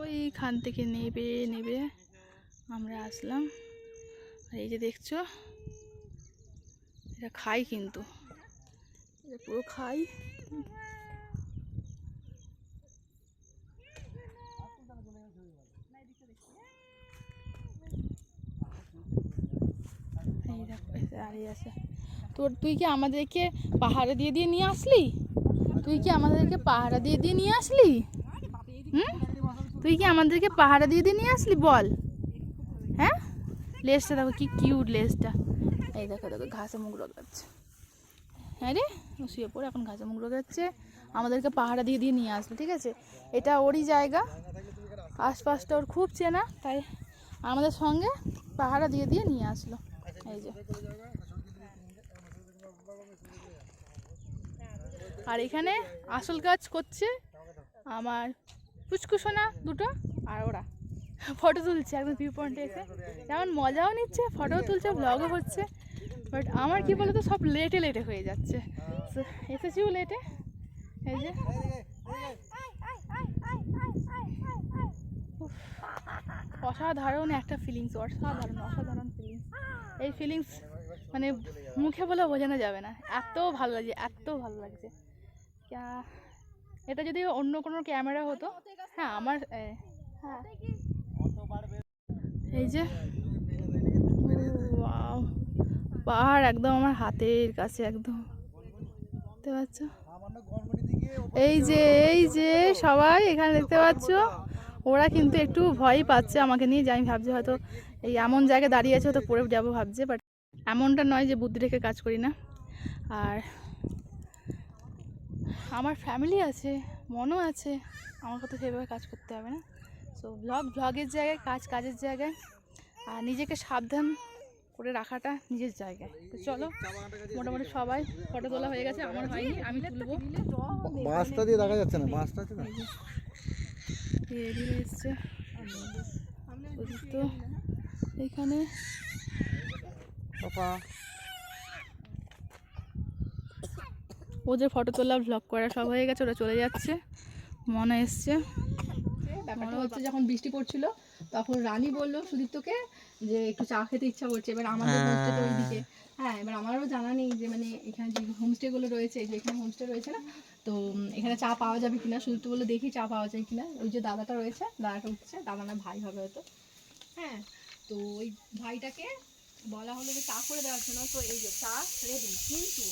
ওইখান থেকে নেবে নেবে। আমরা আসলাম। আর এই যে দেখছ, এটা খাই কিন্তু। পুরো খাই। দাঁড়িয়ে আছে। তোর তুই কি আমাদেরকে পাহাড়ে দিয়ে দিয়ে নিয়ে আসলি? তুই কি আমাদেরকে পাহারা দিয়ে দিয়ে নিয়ে আসলি? হুম? তুই কি আমাদেরকে পাহারা দিয়ে দিয়ে নিয়ে আসলি? বল। হ্যাঁ? লেজটা দেখো কি কিউট লেজটা। এই দেখো দেখো, ঘাসে মুখ রোগাচ্ছে। হ্যাঁ রে শুয়ে পড়ে, এখন ঘাসে মুখ রোগাচ্ছে। আমাদেরকে পাহারা দিয়ে দিয়ে নিয়ে আসলো, ঠিক আছে? এটা ওরই জায়গা। আশপাশটা ওর খুব চেনা, তাই আমাদের সঙ্গে পাহারা দিয়ে দিয়ে নিয়ে আসলো। এই যে। আর এখানে আসল কাজ করছে আমার পুচকুসোনা দুটো আর ওরা। ফটো তুলছে একদম ভিউ পয়েন্টে এসে। যেমন মজাও নিচ্ছে ফটোও তুলছে ব্লগও হচ্ছে। বাট আমার কি বলতো, সব লেটে লেটে হয়ে যাচ্ছে। এসেছিও লেটে এই যে। অসাধারণ একটা ফিলিংস অসাধারণ অসাধারণ ফিলিংস এই ফিলিংস মানে মুখে বলে বোঝানো যাবে না। এত ভালো লাগছে, এত ভালো লাগছে। এটা যদি অন্য কোনো ক্যামেরা হতো হ্যাঁ আমার হ্যাঁ। এই যে পাহাড় একদম আমার হাতের কাছে একদম। দেখতে পাচ্ছ? এই যে এই যে, সবাই এখানে দেখতে পাচ্ছ? ওরা কিন্তু একটু ভয় পাচ্ছে আমাকে নিয়ে, যে আমি ভাবছি হয়তো এই এমন জায়গায় দাঁড়িয়ে আছে, হয়তো পড়ে যাব ভাবছে বাট এমনটা নয় যে বুদ্ধি রেখে কাজ করি না। আর আমার ফ্যামিলি আছে মনও আছে। আমার কথা সেভাবে কাজ করতে হবে না। সো ব্লগ ব্লগের জায়গায় কাজ কাজের জায়গায়। আর নিজেকে সাবধান করে রাখাটা নিজের জায়গায়। তো চলো মোটামুটি সবাই ফটো তোলা হয়ে গেছে আমার হয়নি আমি তুলবো। বাসটা দিয়ে দেখা যাচ্ছে না বাসটা আছে না? এসছে তো এখানে ওদের ফটো তোলা ভ্লগ করা সব হয়ে গেছে, ওরা চলে যাচ্ছে। মনে এসছে। ব্যাপারটা হচ্ছে যখন বৃষ্টি পড়ছিল, তখন রানী বলল সুদীপ্তকে যে একটু চা খেতে ইচ্ছা করছে। এবার আমাদের তো ওইদিকে। হ্যাঁ এবার আমারও জানা নেই যে মানে এখানে যে হোমস্টে গুলো রয়েছে যে এখানে হোমস্টে রয়েছে না, তো এখানে চা পাওয়া যাবে কিনা? সুদীপ্ত বলল, দেখি চা পাওয়া যায় কিনা? ওই যে দাদাটা রয়েছে, দাদাটা উঠছে। দাদা না, ভাই হবে হয়তো হ্যাঁ তো ওই ভাইটাকে বলা হলো যে চা করে দেওয়ার জন্য। তো এই যে চা রেডি কিন্তু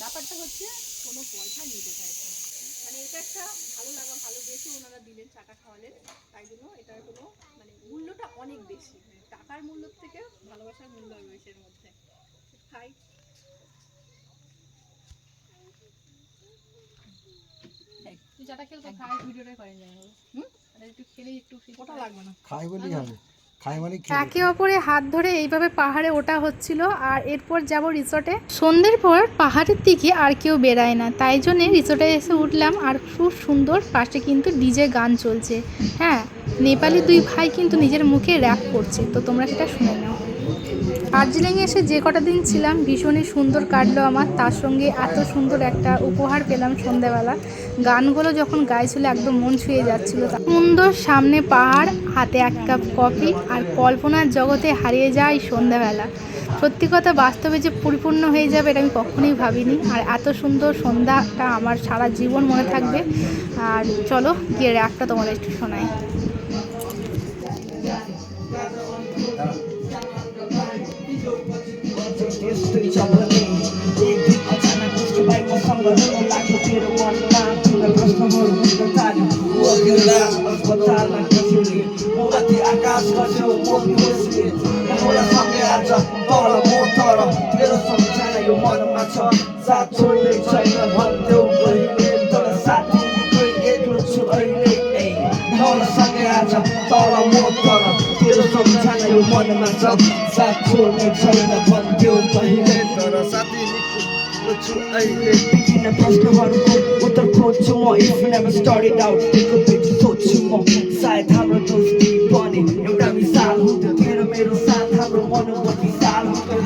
ব্যাপারটা হচ্ছে কোনো পয়সা নিতে চাইছে না। মানে এটা একটা ভালো লাগা ভালো বেশি ওনারা দিলেন চাটা খাওয়ালেন। তাই জন্য এটার কোনো মানে মূল্যটা অনেক বেশি। মানে টাকার মূল্য থেকে ভালোবাসার মূল্য রয়েছে এর মধ্যে। খাই। তুই চাটা খেলে তো খাই ভিডিওটা করেন যাবে হুম? আর একটু খেলেই একটু ওটা লাগবে না। খাই বলেই হবে একে অপরে হাত ধরে এইভাবে পাহাড়ে ওঠা হচ্ছিল আর এরপর যাব রিসোর্টে। সন্ধ্যের পর পাহাড়ের দিকে আর কেউ বেড়ায় না। তাই জন্যে রিসোর্টে এসে উঠলাম আর খুব সুন্দর পাশে কিন্তু ডিজে গান চলছে। হ্যাঁ নেপালি দুই ভাই কিন্তু নিজের মুখে র্যাপ করছে। তো তোমরা সেটা শুনে নাও। দার্জিলিংয়ে এসে যে কটা দিন ছিলাম, ভীষণই সুন্দর কাটলো আমার। তার সঙ্গে এত সুন্দর একটা উপহার পেলাম সন্ধ্যাবেলা। গানগুলো যখন গাইছিল, একদম মন ছুঁয়ে যাচ্ছিল। সুন্দর সামনে পাহাড়, হাতে এক কাপ কফি আর কল্পনার জগতে হারিয়ে যায় সন্ধ্যাবেলা। সত্যি কথা, বাস্তবে যে পরিপূর্ণ হয়ে যাবে এটা আমি কখনোই ভাবিনি। আর এত সুন্দর সন্ধ্যাটা আমার সারা জীবন মনে থাকবে। আর চলো গিয়ে একটা তোমাদের একটু শোনাই। खबर उस्कटाली ओगिला अस्पताल न कसिले मोराती आकाश खस्यो मोगी होस्के एउटा सबै आज तल मोटर मेरो सम्झना यो मनमा छ साथ छोड्ने छैन भन्थ्यो तर साथी एक्लो छु अहिले ए एउटा सबै आज सम्झना यो मनमा छ साथ छोड्ने छैन भन्थ्यो तर साथी प्रश्नहरूको उत्तर खोज्छु म इफ नेभर स्टार्टेड आउट सोध्छु म सायद हाम्रो दोस्ती पनि एउटा मिसाल हुन्थ्यो तेरो मेरो साथ हाम्रो मनोबल विशाल हुन्थ्यो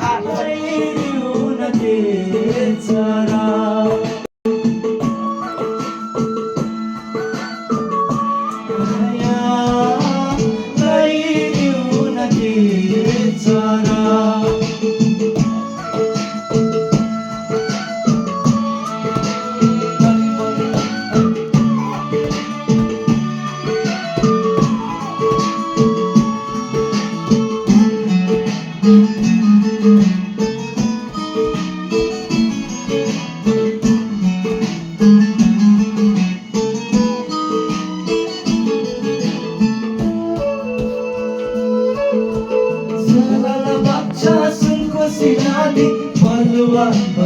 다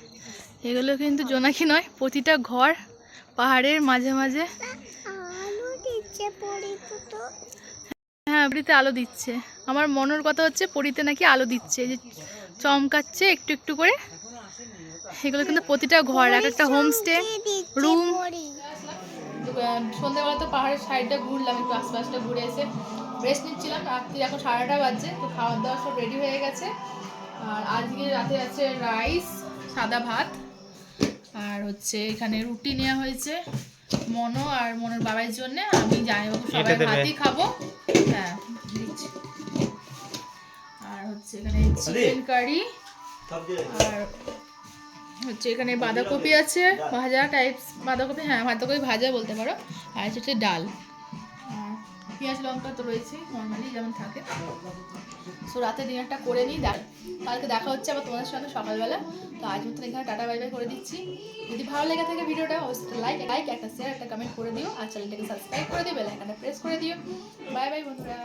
এগুলো কিন্তু জোনাকি নয় প্রতিটা ঘর পাহাড়ের মাঝে মাঝে। হ্যাঁ পরিতে আলো দিচ্ছে। আমার মনের কথা হচ্ছে পরিতে নাকি আলো দিচ্ছে। যে চমকাচ্ছে একটু একটু করে। এগুলো কিন্তু প্রতিটা ঘর এক একটা হোমস্টে রুম। সন্ধ্যাবেলা তো পাহাড়ের সাইডটা ঘুরলাম একটু আশপাশটা ঘুরে এসে রেস্ট নিচ্ছিলাম। রাত্রি এখন সাড়েটা বাজছে তো খাওয়ার দাওয়া সব রেডি হয়ে গেছে। আর আজকে রাতে আছে রাইস সাদা ভাত। আর হচ্ছে এখানে রুটি নেওয়া হয়েছে মনো আর মনোর বাবার জন্য। আমি জামাইবাবু সবাই ভাতই খাব। হ্যাঁ দিচ্ছি। আর হচ্ছে এখানে চিকেন কারি আর হচ্ছে এখানে বাঁধাকপি আছে ভাজা টাইপস বাঁধাকপি হ্যাঁ বাঁধাকপি ভাজা বলতে পারো। আর হচ্ছে হচ্ছে ডাল। পেঁয়াজ, লঙ্কা তো রয়েছে নর্মালি যেমন থাকে। সো রাতে ডিনারটা করে নিই। দেখ, কালকে দেখা হচ্ছে আবার তোমাদের সঙ্গে সকালবেলা। তো আজ মতন এখানে টাটা বাই বাই করে দিচ্ছি। যদি ভালো লেগে থাকে ভিডিওটা, অবশ্যই লাইক লাইক একটা শেয়ার একটা কমেন্ট করে দিও। আর চ্যানেলটাকে সাবস্ক্রাইব করে দিও বেলাইকানটা প্রেস করে দিও। বাই বাই বন্ধুরা।